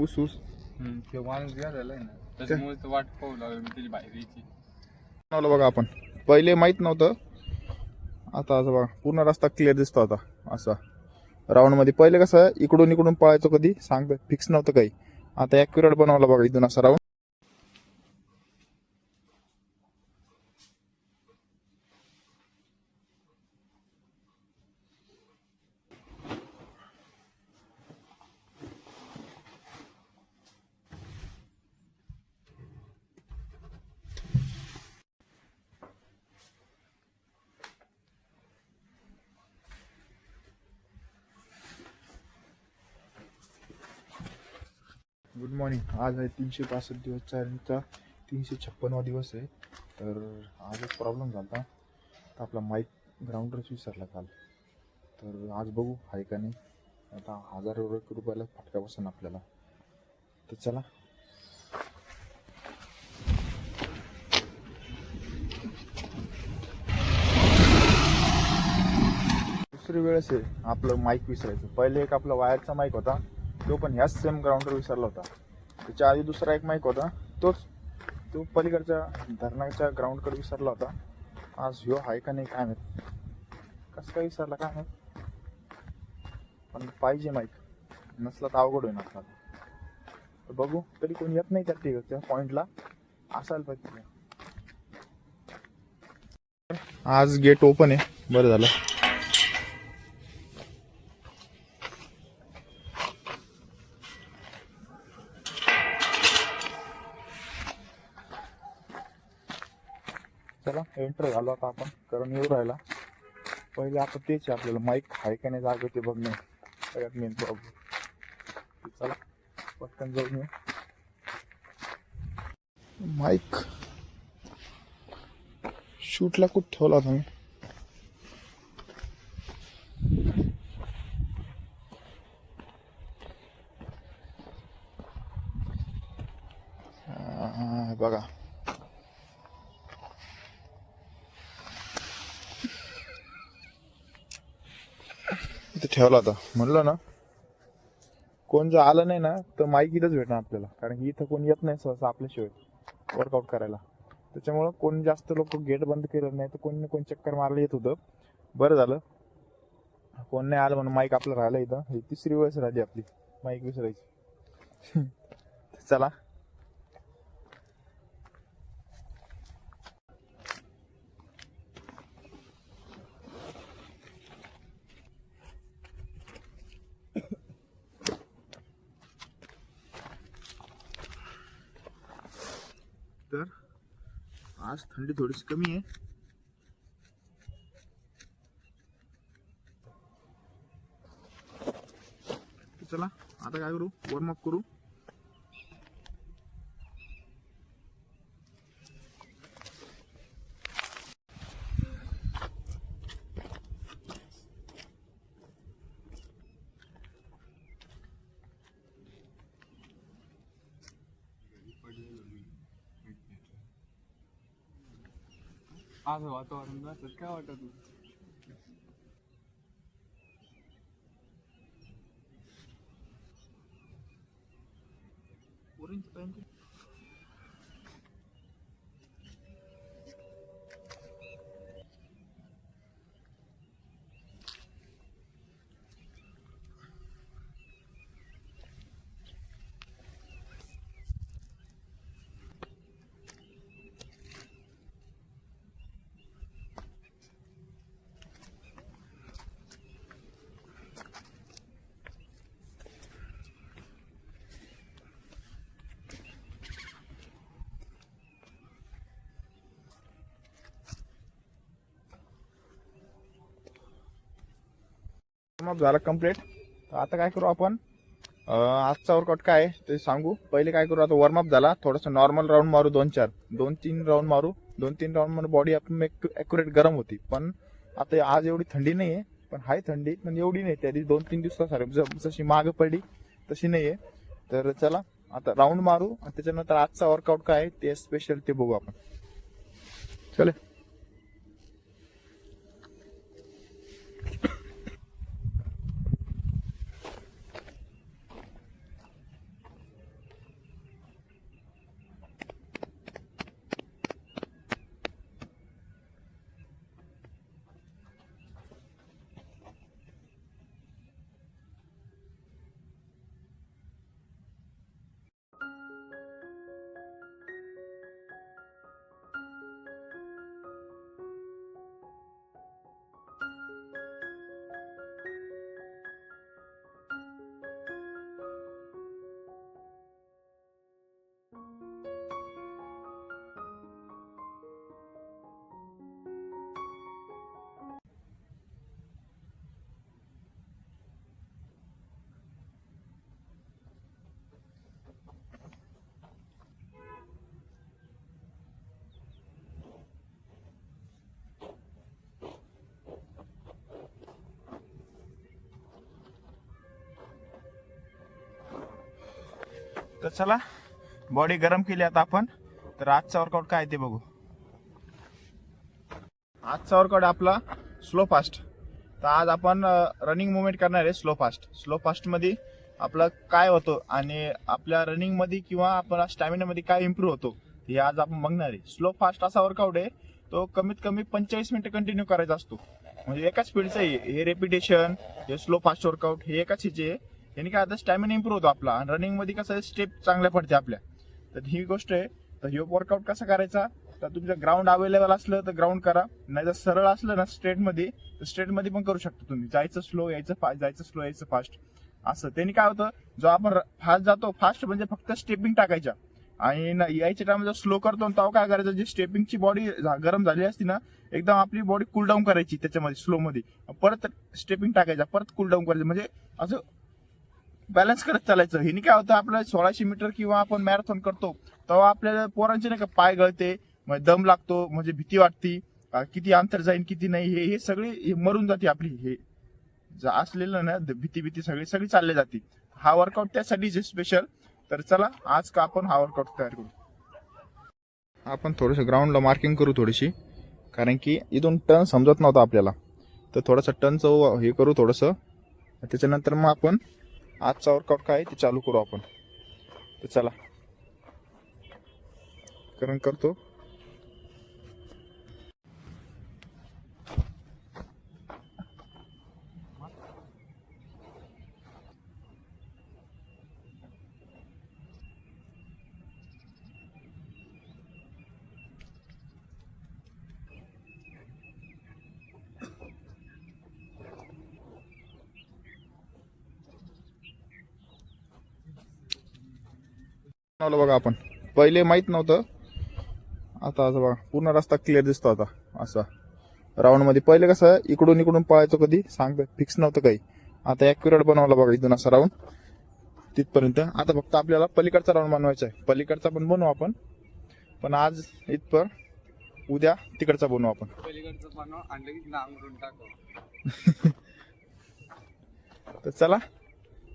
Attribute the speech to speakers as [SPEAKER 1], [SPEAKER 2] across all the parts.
[SPEAKER 1] ऊस ऊस.
[SPEAKER 2] ते माणूस गेलेला आहे ना. त्याच्यामुळे तर वाट पाहू लागलो मी त्याची बाहेर यायची
[SPEAKER 1] बनवलं बघा आपण. पहिले माहीत नव्हतं. आता असं बघा पूर्ण रस्ता क्लिअर दिसतो आता. असा. राऊंडमध्ये. पहिले कसं इकडून इकडून पळायचो कधी? सांगत फिक्स नव्हतं काही. आता ॲक्युरेट बनवलं बघा इथून असा राऊंड गुड मॉर्निंग आज आहे तीनशे पासष्ट दिवस चॅलेंजचा तीनशे छप्पनवा दिवस आहे. तर आज एक प्रॉब्लेम झाला तर आपला माईक ग्राउंडरच विसरला काल. तर आज बघू आहे का नाही? आता हजार रुपयाला फटका बसेल आपल्याला. तर चला. दुसरी वेळेस आहे आपलं माईक विसरायचं. पहिले एक आपला वायरचा माईक होता. तो पण ह्याच सेम ग्राउंडवर विसरला होता. त्याच्या आधी दुसरा एक माईक होता. तोच तो पलीकडच्या धरणाच्या ग्राउंडकडे विसरला होता. आज ह्यो आहे का नाही काय माहीत. कसं काय विसरला काय माहीत. पण पाहिजे माईक नसला तर अवघड होईल आपला तर बघू तरी कोणी येत नाही त्या ठीक त्या पॉइंटला असायला पाहिजे. आज गेट ओपन आहे. बरं झालं. आपण येऊ राहिला. पहिले आता तेच आहे आपल्याला. माईक आहे का नाही जागा ते बघणे. सगळ्यात मेन प्रॉब्लेम चला पटकन जाऊन मी माईक. शूटला कुठं ठेवला होता मी आ, बघा इथे ठेवला होता. म्हणलं ना कोण जर आलं नाही ना तर माईक इथंच भेटणार आपल्याला. कारण की इथं कोण येत नाही सहसा आपल्याशिवाय वर्कआउट करायला. त्याच्यामुळं कोण जास्त लोक गेट बंद केलं नाही तर कोणी ना कोण चक्कर मारलं येत होतं. बरं झालं. कोण नाही आलं म्हणून माईक आपलं राहिलं इथं. ही तिसरी वेळेस राहिली आपली. माईक विसरायची. चला तर आज थंडी थोडीशी कमी आहे. चला आता काय करू? वॉर्मअप करू.
[SPEAKER 2] असं वातावरण असं काय वाटत
[SPEAKER 1] वॉर्मअप झाला कंप्लीट आता काय करू आपण? आजचा वर्कआउट काय आहे ते सांगू. पहिले काय करू आता वॉर्मअप झाला. थोडंसं नॉर्मल राऊंड मारू दोन चार. दोन तीन राऊंड मारू. दोन तीन राऊंड मारू बॉडी आपण ॲक्युरेट गरम होती. पण आता आज एवढी थंडी नाही आहे पण हाय थंडी पण एवढी नाही. त्या दिवशी दोन तीन दिवसासारखी जशी माग पडली तशी नाही आहे तर चला आता राऊंड मारू. आणि त्याच्यानंतर आजचा वर्कआउट काय आहे ते स्पेशल ते बघू आपण. चले. तर चला बॉडी गरम केली आता आपण. तर आजचा वर्कआउट काय ते बघू. आजचा वर्कआउट आपला स्लो फास्ट तर आज आपण रनिंग मुवमेंट करणार आहे स्लो फास्ट स्लो फास्टमध्ये आपलं काय होतं आणि आपल्या रनिंगमध्ये किंवा आपला स्टॅमिनामध्ये काय इम्प्रूव्ह होतो हे आज आपण बघणार आहे. स्लो फास्ट असा वर्कआउट आहे तो कमीत कमी पंचेचाळीस मिनिटं कंटिन्यू करायचा असतो. म्हणजे एकाच स्पीडचं आहे हे रेपिटेशन हे स्लो फास्ट वर्कआउट हे एकाच ह्याचे आहे याने काय आता स्टॅमिना इम्प्रूव्ह होतो आपला. आणि रनिंगमध्ये कसं स्टेप चांगल्या पडते आपल्या. तर ही गोष्ट आहे. तर हे वर्कआउट कसा करायचा? तर तुमचं ग्राउंड अवेलेबल असलं तर ग्राउंड करा. नाही जर सरळ असलं ना स्ट्रेटमध्ये तर स्ट्रेटमध्ये पण करू शकता तुम्ही. जायचं स्लो यायचं फास्ट जायचं स्लो यायचं फास्ट असं. त्यांनी काय होतं जो आपण फास्ट जातो फास्ट म्हणजे फक्त स्टेपिंग टाकायच्या. आणि यायच्या टाइम जर स्लो करतो तेव्हा काय करायचं? जी स्टेपिंगची बॉडी गरम झाली असती ना एकदम आपली बॉडी कूल डाऊन करायची त्याच्यामध्ये स्लो मध्ये. परत स्टेपिंग टाकायच्या परत कूल डाऊन करायचं. म्हणजे असं बॅलन्स करत चालायचं. हिने काय होतं आपलं सोळाशे मीटर किंवा आपण मॅरेथॉन करतो तेव्हा आपल्याला पोरांचे नाही का पाय गळते दम लागतो म्हणजे भीती वाटती किती अंतर जाईन किती नाही हे हे सगळी हे मरून जाते आपली हे. असलेलं ना भीती भीती सगळी सगळी चालली जाते. हा वर्कआउट त्यासाठी स्पेशल तर चला आज का आपण हा वर्कआउट तयार करू? आपण थोडंसं ग्राउंडला मार्किंग करू थोडीशी कारण की इथून टर्न समजत नव्हता आपल्याला. तर थोडंसं टर्नचं हे करू थोडंसं. त्याच्यानंतर मग आपण आजचा वर्कआउट काय आहे ते चालू करू आपण. तर चला. कारण करतो. बनवलं बघा आपण. पहिले माहीत नव्हतं. आता असं बघा पूर्ण रस्ता क्लिअर दिसतो आता. असा. राऊंडमध्ये. पहिले कसं इकडून इकडून पळायचो कधी सांगतो फिक्स नव्हतं काही. आता ॲक्युरेट बनवलं बघा इथून असा राऊंड तिथपर्यंत. आता फक्त आपल्याला पलीकडचा राऊंड बनवायचा आहे. पलीकडचा पण बनवू आपण. पण आज इथपर उद्या तिकडचा बनवू आपण.
[SPEAKER 2] पलीकडचं बनव टाकू
[SPEAKER 1] तर चला.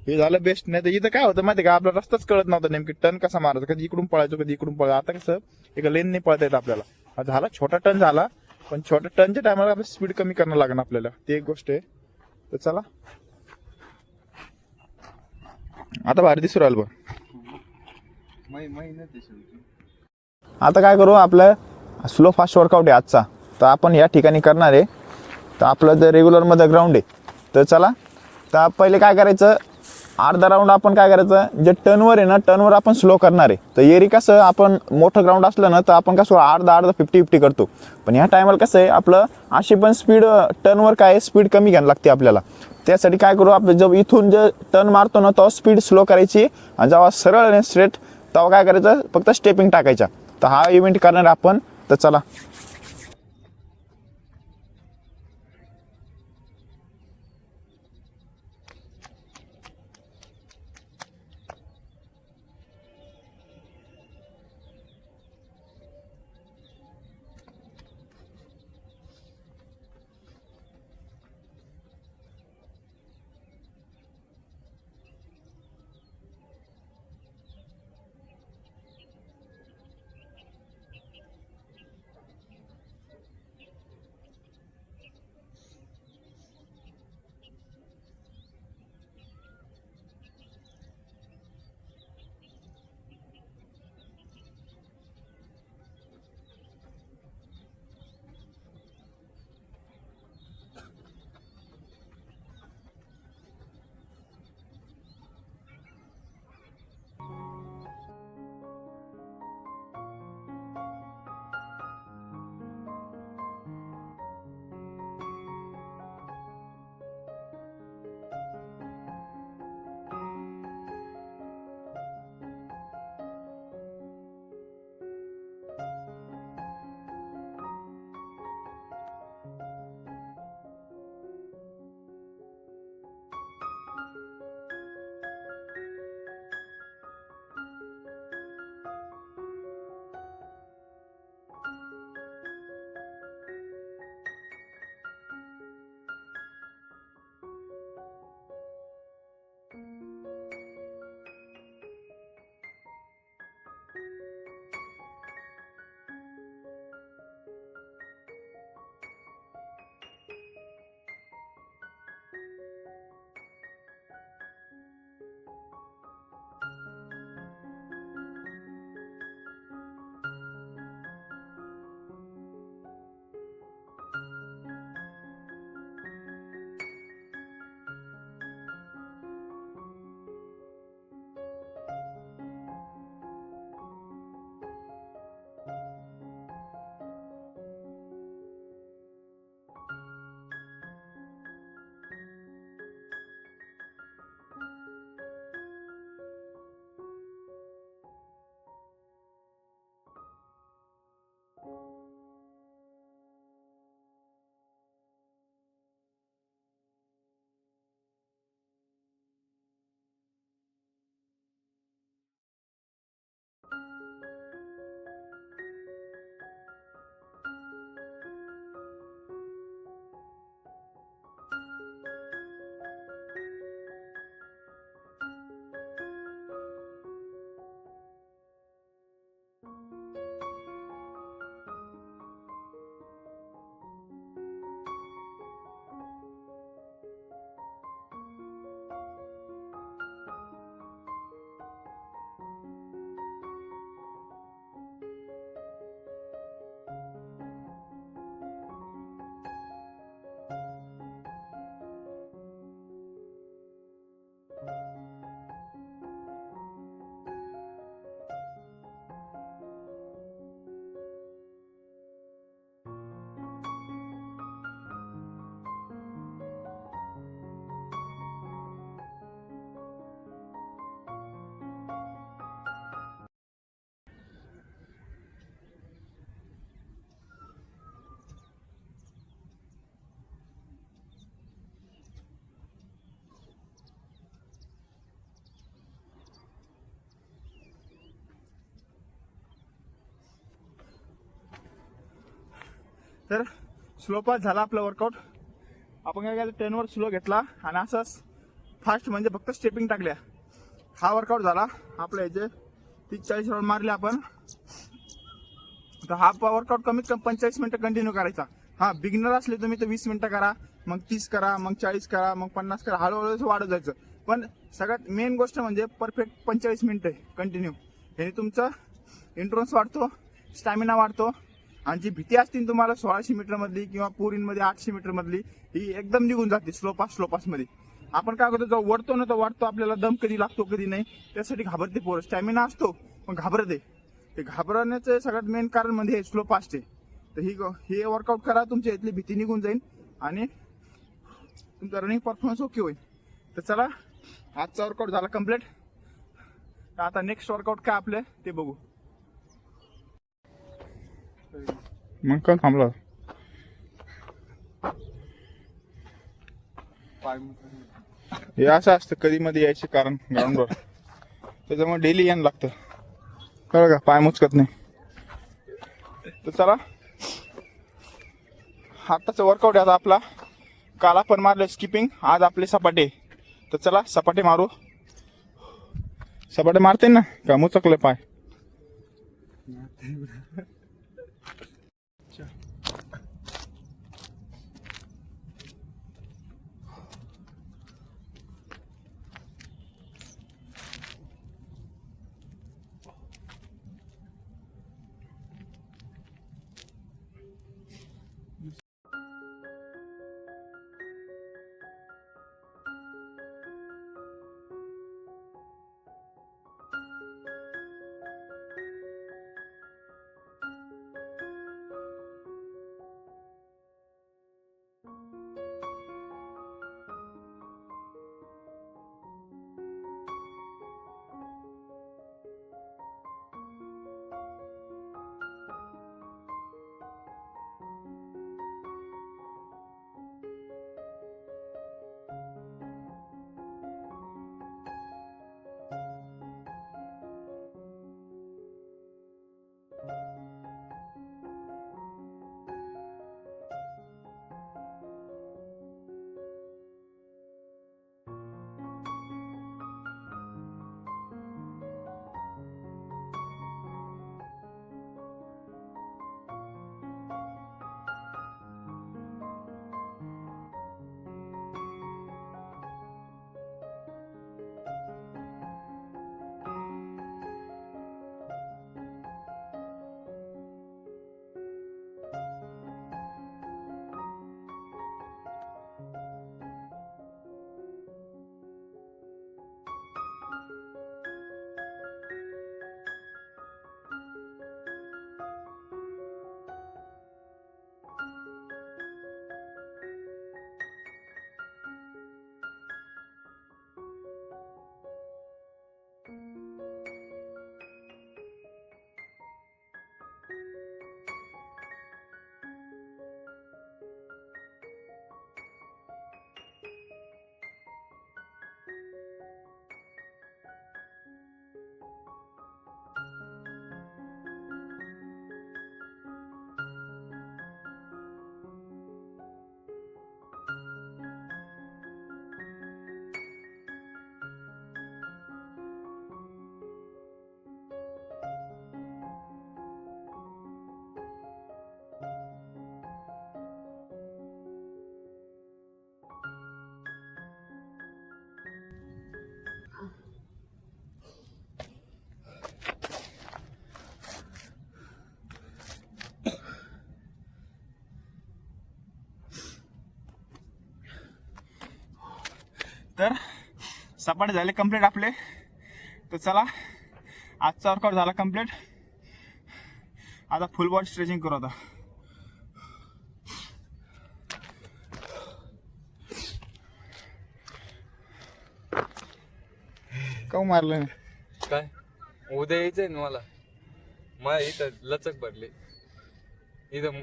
[SPEAKER 1] हे झालं बेस्ट नाही तर इथं काय होतं माहिती का? आपला रस्ताच कळत नव्हता नेमकी टर्न कसा मारायचा. कधी इकडून पळायचो कधी इकडून पळायचं. आता कसं एका लेनने पळता येतं आपल्याला. झाला छोटा टर्न झाला पण छोट्या टर्नच्या टायमाला आपलं स्पीड कमी करणं लागणार आपल्याला. ती एक गोष्ट आहे. तर चला. आता भारी दिसू राहिलं बघ. आता काय करू आपलं स्लो फास्ट वर्कआउट आहे आजचा. तर आपण या ठिकाणी करणार आहे. तर आपलं जर रेग्युलरमध्ये ग्राउंड आहे. तर चला. तर पहिले काय करायचं अर्धा राऊंड आपण काय करायचं? जे टर्नवर आहे ना टर्नवर आपण स्लो करणार आहे. तर एरी कसं आपण मोठं ग्राउंड असलं ना तर आपण कसं अर्धा अर्धा फिफ्टी फिफ्टी करतो. पण ह्या टायमाला कसं आहे आपलं अशी पण स्पीड टर्नवर काय स्पीड कमी घ्यायला लागते आपल्याला. त्यासाठी काय करू आपण जब इथून जे टर्न मारतो ना तेव्हा स्पीड स्लो करायची. आणि जेव्हा सरळ आणि स्ट्रेट तेव्हा काय करायचं फक्त स्टेपिंग टाकायच्या. तर हा इव्हेंट करणार आपण. तर चला. तर स्लो पास झाला आपला वर्कआउट आपण काय केलं टेनवर स्लो घेतला आणि असंच फास्ट म्हणजे फक्त स्टेपिंग टाकल्या. हा वर्कआउट झाला. आपल्या याचे तीस चाळीस राऊंड मारले आपण तर हा वर्कआउट कमीत कमी पंचेचाळीस मिनटं कंटिन्यू करायचा. हा बिगिनर असले तुम्ही तर वीस मिनटं करा मग तीस करा मग चाळीस करा मग पन्नास करा हळूहळू वाढत जायचं. पण सगळ्यात मेन गोष्ट म्हणजे परफेक्ट पंचेचाळीस मिनटं कंटिन्यू हे तुमचा इंट्रोन्स वाढतो स्टॅमिना वाढतो. आणि जी भीती असते तुम्हाला सोळाशे मीटर मधली किंवा पुरींमध्ये आठशे मीटर मधली ही एकदम निघून जाते स्लोपास स्लोपासमध्ये. आपण काय करतो जेव्हा वडतो ना तर वाढतो आपल्याला दम कधी लागतो कधी नाही. त्यासाठी घाबरते पोरं. स्टॅमिना असतो पण घाबरते ते घाबरण्याचं सगळ्यात मेन कारण म्हणजे स्लो फास्ट आहे तर ही हे वर्कआउट करा तुमच्या इथली भीती निघून जाईल आणि तुमचा रनिंग परफॉर्मन्स ओके होईल. तर चला आजचा वर्कआउट झाला कंप्लीट तर आता नेक्स्ट वर्कआउट काय आपलं ते बघू. मग का थांबला? हे असं असतं कधी मध्ये यायचे कारण ग्राउंडवर. त्याच्यामुळे डेली यायला लागतं. कळ का? पाय मुचकत नाही. तर चला. आत्ताचं वर्कआउट आहे आता आपला. काल आपण मारलं स्किपिंग आज आपले सपाटे. तर चला सपाटे मारू. सपाटे मारते ना? का मुचकले पाय? तर सपाटे झाले कंप्लीट आपले. तर चला आजचा वर्कआउट झाला कंप्लीट आता फुल बॉडी स्ट्रेचिंग करू आता. काऊ मारलं
[SPEAKER 2] काय? उद्या यायचंय ना मला. मला इथं लचक भरली. इथं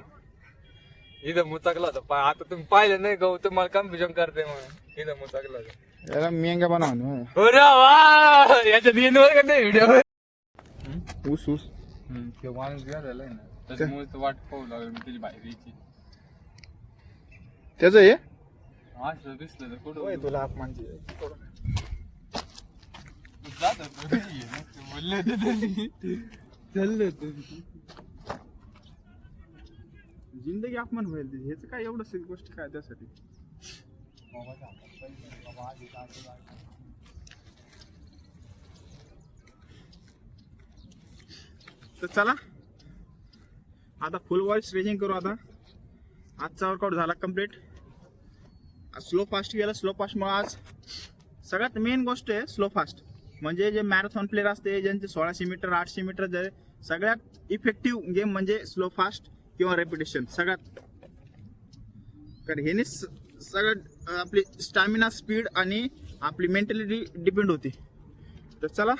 [SPEAKER 2] इथं मुचाकला होता. पा- आता तुम्ही पाहिलं नाही गहू तुम्हाला कन्फ्युजन करते मग इथं मुचाकला होता.
[SPEAKER 1] याला मेंगा बनवा ना.
[SPEAKER 2] अरे वा! याच्या दिनवर का नाही व्हिडिओ
[SPEAKER 1] ऊस ऊस.
[SPEAKER 2] ते माणूस गेलेला आहे ना. त्याच्यामुळे तर वाट पाहू लागलो मी त्याची बाहेर यायची.
[SPEAKER 1] त्याचं आहे
[SPEAKER 2] असं दिसलं तर कुठं
[SPEAKER 1] होय, तुला
[SPEAKER 2] जात होतो बोलले होते त्यांनी. चाललं होतं.
[SPEAKER 1] जिंदगी अपमान होईल ह्याच काय एवढं गोष्ट काय त्यासाठी? तर चला. आता फुल वॉइस स्ट्रेचिंग करू आता. आजचा वर्कआउट झाला कंप्लीट स्लो फास्ट गेला स्लो फास्टमुळे आज सगळ्यात मेन गोष्ट आहे स्लो फास्ट म्हणजे जे मॅरेथॉन प्लेअर असते ज्यांचे सोळाशे मीटर आठशे मीटर जे सगळ्यात इफेक्टिव्ह गेम म्हणजे स्लो फास्ट किंवा रेपिटेशन सगळ्यात. कारण ह्याने स- सगळ्यात आपली स्टॅमिना स्पीड आणि आपली मेंटॅलिटी डिपेंड होते. तर चला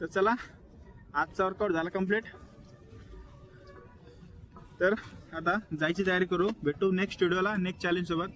[SPEAKER 1] तर चला आजचा वर्कआउट झाला कंप्लीट तर आता जायची तयारी करू. भेटू नेक्स्ट व्हिडिओला नेक्स्ट चॅलेंज सोबत.